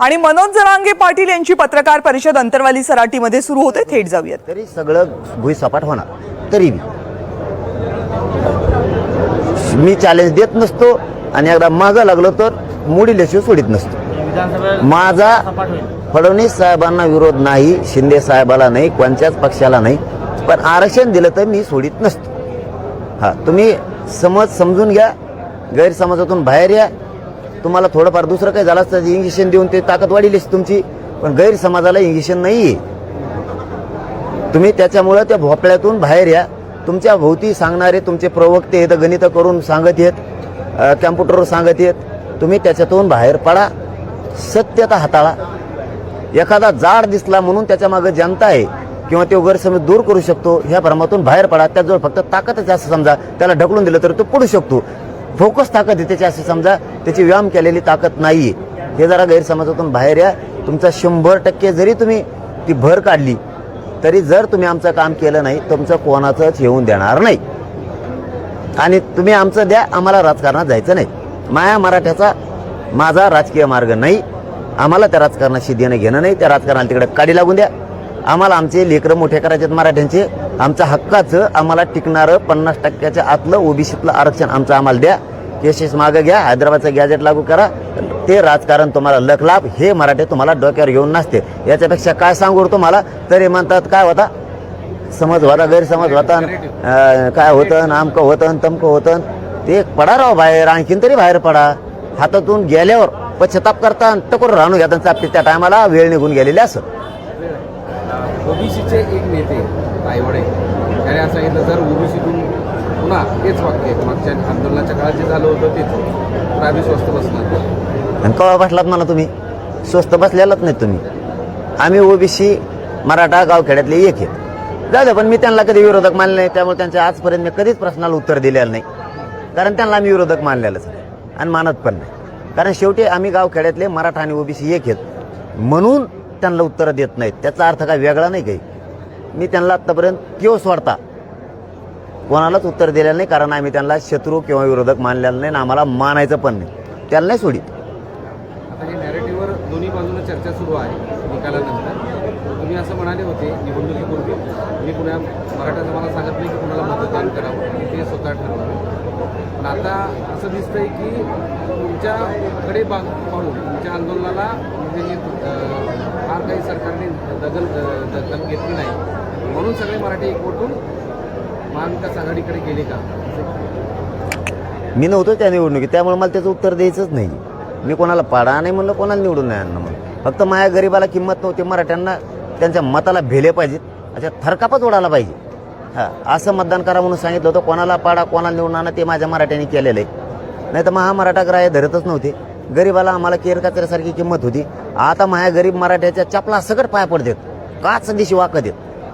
आणि मनोज जरांगे पाटील यांची पत्रकार परिषद अंतरवाली सराटीमध्ये सुरू होते. थेट जाऊयात. तरी सगळं भुईसपाट होणार. तरी मी चॅलेंज देत नसतो आणि एकदा मागं लागलो तर मुडील्याशिवाय सोडित नसतो. माझा फडणवीस साहेबांना विरोध नाही शिंदे साहेबाला नाही कोणत्याच पक्षाला नाही. पण आरक्षण दिलं तर मी सोडित नसतो. हा तुम्ही समज समजून घ्या गैरसमजातून बाहेर या. तुम्हाला थोडंफार दुसरं काही झालं असतं इंजेक्शन देऊन ते ताकद वाढील तुमची. पण गैरसमाजाला इंजेक्शन नाही आहे तुम्ही त्याच्यामुळं त्या भोपळ्यातून बाहेर या. तुमच्या भोवती सांगणारे तुमचे प्रवक्ते आहेत गणित करून सांगत आहेत कॅम्प्युटरवर सांगत आहेत. तुम्ही त्याच्यातून बाहेर पडा. सत्यता हाताळा. एखादा जाड दिसला म्हणून त्याच्यामागे जनता आहे किंवा तो गैरसमज दूर करू शकतो ह्या भ्रमातून बाहेर पडा. त्याजवळ फक्त ताकदच असं समजा. त्याला ढकलून दिलं तर तो पडू शकतो. फोकस ताकद आहे त्याची. असं समजा त्याची व्यायाम केलेली ताकद नाहीये. हे जरा गैरसमजातून बाहेर या. तुमचा शंभर टक्के जरी तुम्ही ती भर काढली तरी जर तुम्ही आमचं काम केलं नाही तुमचं कोणाचंच येऊन देणार नाही. आणि तुम्ही आमचं द्या आम्हाला राजकारणात जायचं नाही. माया मराठ्याचा माझा राजकीय मार्ग नाही. आम्हाला त्या राजकारणाशी देणं घेणं नाही. त्या राजकारणाला तिकडे काडी लागून द्या. आम्हाला आमचे लेकरं मोठे करायचे आहेत मराठ्यांचे. आमच्या हक्काचं आम्हाला टिकणारं पन्नास टक्क्याच्या आतलं ओबीसीतलं आरक्षण आमचं आम्हाला द्या. केसेस मागं घ्या हैदराबादचं गॅजेट लागू करा. ते राजकारण तुम्हाला लखलाभ हे मराठे तुम्हाला डोक्यावर घेऊन नसते याच्यापेक्षा काय सांगू तुम्हाला? तरी म्हणतात काय होता? समज होता गैरसमज होता काय होतं नामकं होतं तमकं होतं ते पडा राव बाहेर आणखीन तरी बाहेर पडा. हातातून गेल्यावर पश्चाताप करता आणि टकोर घ्या त्यांचा त्या टायमाला वेळ निघून गेलेली असं. ओबीसीचे एक नेते तायवडे त्याने असं सांगितलं जर ओबीसीतून पुन्हा तेच वाक्य मागच्या आंदोलनाच्या काळात जे झालं होतं तेच तर आम्ही स्वस्त बसणार. आणि कवा बसलात म्हणा तुम्ही? स्वस्त बसलेलाच नाही तुम्ही. आम्ही ओबीसी मराठा गावखेड्यातले एक आहेत. जाऊ दे पण मी त्यांना कधी विरोधक मानले नाही त्यामुळे त्यांच्या आजपर्यंत मी कधीच प्रश्नाला उत्तर दिलेलं नाही. कारण त्यांना आम्ही विरोधक मानलेलंच नाही आणि मानत पण नाही. कारण शेवटी आम्ही गावखेड्यातले मराठा आणि ओबीसी एक आहेत. म्हणून त्यांना उत्तरं देत नाहीत. त्याचा अर्थ काय वेगळा नाही काही. मी त्यांना आत्तापर्यंत किंवा सोडता? कोणालाच उत्तर दिलेलं नाही कारण आम्ही त्यांना शत्रू किंवा विरोधक मानलेलं नाही आणि आम्हाला मानायचं पण नाही. त्याला नाही सोडित. आता हे नॅरेटिव्हवर दोन्ही बाजूने चर्चा सुरू आहे निकालानंतर. तुम्ही असं म्हणाले होते निवडणुकीपूर्वी मी कुणा मराठा समाजाला सांगत नाही की कुणाला मतदान करावं ते स्वतः ठरवावं पण आता असं दिसतंय की तुमच्याकडे बा पाहून तुमच्या आंदोलनाला म्हणजे हे, फार काही सरकारने दखल दखल घेतली नाही. म्हणून सगळे मराठी एकवटून महाविकास आघाडीकडे गेले का? मी नव्हतो त्या निवडणुकीत त्यामुळे मला त्याचं उत्तर द्यायचंच नाही. मी कोणाला पाडा नाही म्हणलं कोणाला निवडून नाही आणलं म्हणून फक्त माझ्या गरिबाला किंमत नव्हती मराठ्यांना त्यांच्या मताला भेले पाहिजेत अशा थरकापच उडाला पाहिजे. हां असं मतदान करा म्हणून सांगितलं होतं. कोणाला पाडा कोणाला निवडून आणा ते माझ्या मराठ्यांनी केलेलं आहे. नाही तर महामराठा ग्राह्य धरतच नव्हते. गरिबाला आम्हाला केर किंमत होती. आता माझ्या गरीब मराठ्याच्या चपला सगळं पाय पडतात. काच दिशी वाकत आहेत.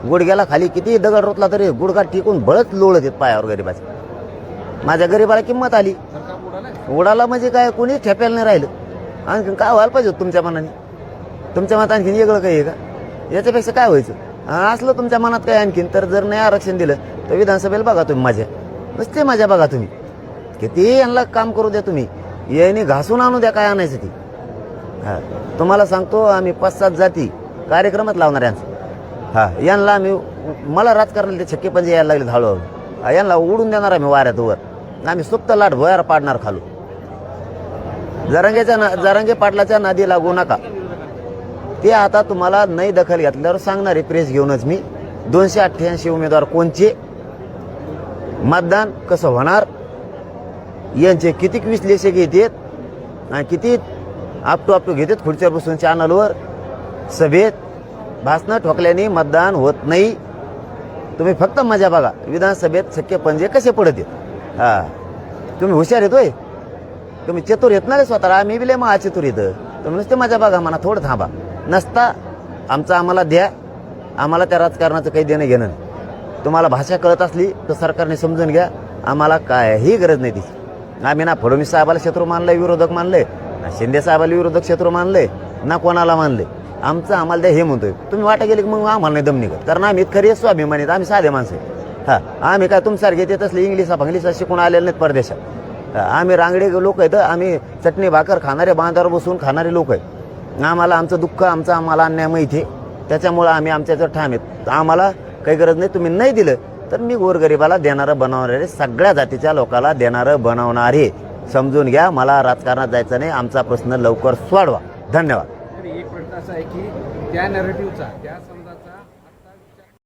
गुडघ्याला खाली किती दगड रोतला तरी गुडघा टिकून बळच लोळत आहेत पायावर गरिबाचे. माझ्या गरीबाला किंमत आली. उडाला म्हणजे काय? कोणी ठेप्याला नाही राहिलं. आणखीन काय व्हायला पाहिजे होतं तुमच्या मनाने? तुमच्या मनात आणखीन वेगळं काही आहे का? याच्यापेक्षा काय व्हायचं? असलं तुमच्या मनात काय आणखीन? तर जर नाही आरक्षण दिलं तर विधानसभेला बघा तुम्ही माझ्या. नुसते माझ्या बघा तुम्ही. किती यांना काम करू द्या तुम्ही. याने घासून आणू द्या काय आणायचं ती. हा तुम्हाला सांगतो आम्ही पाच सात जाती कार्यक्रमात लावणार यांचं. हा यांना आम्ही मला राजकारणाला ते छक्के पंजे यायला लागले हळूहळू. यांना उडून देणार आम्ही वाऱ्यात वर. आम्ही सुप्त लाट भोयार पाडणार खालू जरांगेच्या ना जरांगे पाटलाच्या नादी लागू नका. ते आता तुम्हाला नाही दखल घेतल्यावर सांगणार आहे प्रेस घेऊनच मी. दोनशे अठ्ठ्याऐंशी उमेदवार कोणचे? मतदान कसं होणार? यांचे किती विश्लेषक येतात आणि किती आपटू आपटू घेतात खुर्च्यावर बसून चॅनलवर सभेत भाषणं ठोकल्याने मतदान होत नाही. तुम्ही फक्त मजा बघा. विधानसभेत शक्य पंजे कसे पडत आहेत? हा. तुम्ही हुशार येतोय तुम्ही चतुर येत ना रे स्वतःला? मी बी मग महा चतुर येतं तुम्ही नुसते मजा बघा म्हणा थोडं थांबा. नसता आमचं आम्हाला द्या. आम्हाला त्या राजकारणाचं काही देणं घेणं नाही. तुम्हाला भाषा कळत असली तर सरकारने समजून घ्या. आम्हाला काहीही गरज नाही तिची. आम्ही ना फडणवीस साहेबाला शत्रू मानलंय विरोधक मानले ना शिंदे साहेबाला विरोधक शत्रू मानले ना कोणाला मानले आमचं आम्हाला द्या हे म्हणतोय. तुम्ही वाटा गेले की मग आम्हाला नाही दम निघत. कारण आम्ही खरी स्वाभिमानीत आम्ही साधे माणसं हां आम्ही काय तुमच्यासारखे येत असले इंग्लिशा फंग्लिशा शिकून आलेले नाहीत परदेशात. आम्ही रांगडे लोक आहेत आम्ही चटणी भाकर खाणारे बांधावर बसून खाणारे लोक आहेत. आम्हाला आमचं दुःख आमचं आम्हाला अन्याय माहिती आहे. त्याच्यामुळं आम्ही आमच्याचं ठाम आहेत. आम्हाला काही गरज नाही तुम्ही नाही दिलं तर मी गोरगरिबाला देणारं बनवणारे सगळ्या जातीच्या लोकाला देणारं बनवणारे समजून घ्या मला राजकारणात जायचं नाही. आमचा प्रश्न लवकर सोडवा. धन्यवाद. एक प्रश्न असा आहे की त्या नरेटिव्हचा त्या